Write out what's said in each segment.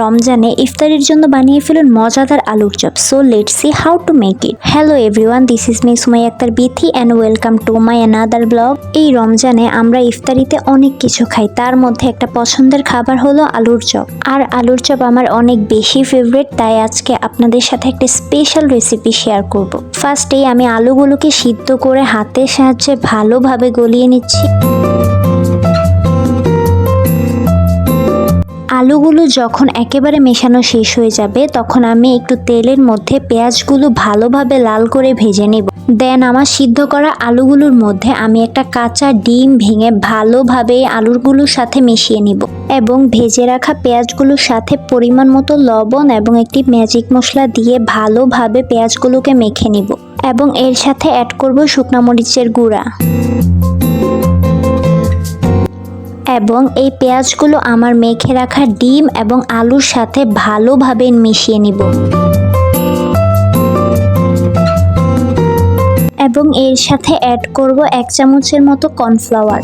রমজানে ইফতারির জন্য বানিয়ে ফেলুন মজাদার আলুর chop. So let see how to make it hello everyone this is me Sumai Akter Bithi and welcome to my another blog এই রমজানে আমরা ইফতারিতে অনেক কিছু খাই। তার মধ্যে একটা পছন্দের খাবার হলো আলুর চপ। আর আলুর চপ আমার অনেক বেশি ফেভারিট তাই আজকে আপনাদের সাথে একটা স্পেশাল রেসিপি শেয়ার করব। ফার্স্টেই আমি আলুগুলোকে সিদ্ধ করে হাতের সাহায্যে ভালোভাবে গলিয়ে নিচ্ছি। আলুগুলো যখন একেবারে মেশানো শেষ হয়ে যাবে, তখন আমি একটু তেলের মধ্যে পেঁয়াজগুলো ভালোভাবে লাল করে ভেজে নেব। দেন আমার সিদ্ধ করা আলুগুলোর মধ্যে আমি একটা কাঁচা ডিম ভেঙে ভালোভাবে আলুগুলোর সাথে মিশিয়ে নিব এবং ভেজে রাখা পেঁয়াজগুলোর সাথে পরিমাণ মতো লবণ এবং একটি ম্যাজিক মশলা দিয়ে ভালোভাবে পেঁয়াজগুলোকে মেখে নিব এবং এর সাথে অ্যাড করব শুকনা মরিচের গুঁড়া। এবং এই পেঁয়াজগুলো আমার মেখে রাখা ডিম এবং আলুর সাথে ভালোভাবে মিশিয়ে নিব। এবং এর সাথে অ্যাড করব এক চামচের মতো কর্নফ্লাওয়ার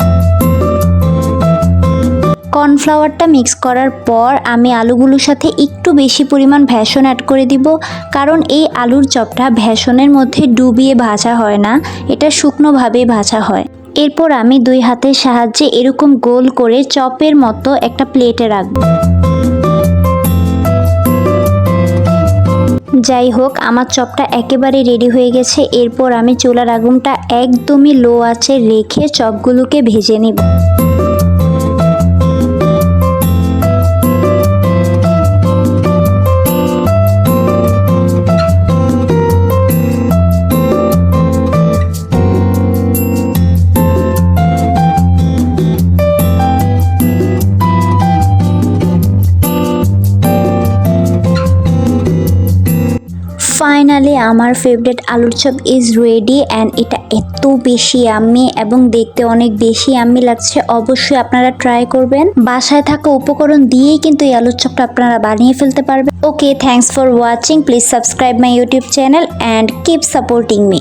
কর্নফ্লাওয়ারটা মিক্স করার পর আমি আলুগুলোর সাথে একটু বেশি পরিমাণ ভ্যাসন অ্যাড করে দিব, কারণ এই আলুর চপটা ভ্যাসনের মধ্যে ডুবিয়ে ভাজা হয় না, এটা শুকনোভাবেই ভাজা হয়। এরপর আমি দুই হাতের সাহায্যে এরকম গোল করে চপের মতো একটা প্লেটে রাখব। যাই হোক, আমার চপটা একেবারে রেডি হয়ে গেছে। এরপর আমি চুলার আগুনটা একদমই লো আছে রেখে চপগুলোকে ভেজে নিব। ফাইনালি আমার ফেভারিট আলুর চপ ইজ রেডি অ্যান্ড এটা এত বেশি আমি এবং দেখতে অনেক বেশি আমি লাগছে। অবশ্যই আপনারা ট্রাই করবেন। বাসায় থাকা উপকরণ দিয়েই কিন্তু এই আলুর চপটা আপনারা বানিয়ে ফেলতে পারবেন। Okay thanks for watching please subscribe my YouTube channel and keep supporting me